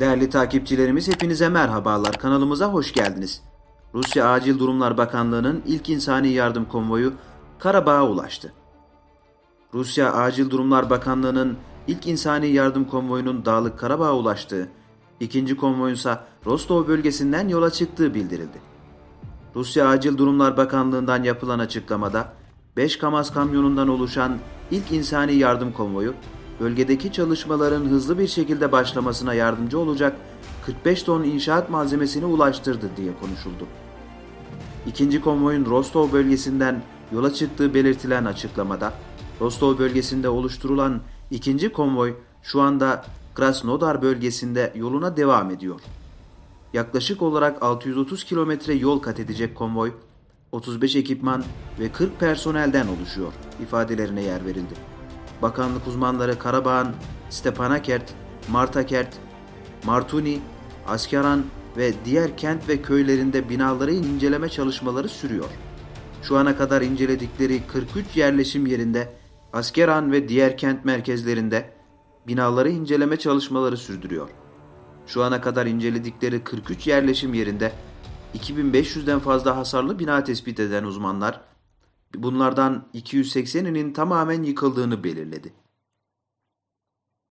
Değerli takipçilerimiz hepinize merhabalar. Kanalımıza hoş geldiniz. Rusya Acil Durumlar Bakanlığı'nın ilk insani yardım konvoyu Karabağ'a ulaştı. Rusya Acil Durumlar Bakanlığı'nın ilk insani yardım konvoyunun Dağlık Karabağ'a ulaştığı, ikinci konvoyunsa Rostov bölgesinden yola çıktığı bildirildi. Rusya Acil Durumlar Bakanlığı'ndan yapılan açıklamada 5 Kamaz kamyonundan oluşan ilk insani yardım konvoyu bölgedeki çalışmaların hızlı bir şekilde başlamasına yardımcı olacak 45 ton inşaat malzemesini ulaştırdı diye konuşuldu. İkinci konvoyun Rostov bölgesinden yola çıktığı belirtilen açıklamada Rostov bölgesinde oluşturulan ikinci konvoy şu anda Krasnodar bölgesinde yoluna devam ediyor. Yaklaşık olarak 630 kilometre yol kat edecek konvoy, 35 ekipman ve 40 personelden oluşuyor ifadelerine yer verildi. Bakanlık uzmanları Karabağ'ın Stepanakert, Martakert, Martuni, Askeran ve diğer kent ve köylerinde binaları inceleme çalışmaları sürüyor. Şu ana kadar inceledikleri 43 yerleşim yerinde Askeran ve diğer kent merkezlerinde binaları inceleme çalışmaları sürdürüyor. Şu ana kadar inceledikleri 43 yerleşim yerinde 2500'den fazla hasarlı bina tespit eden uzmanlar bunlardan 280'inin tamamen yıkıldığını belirledi.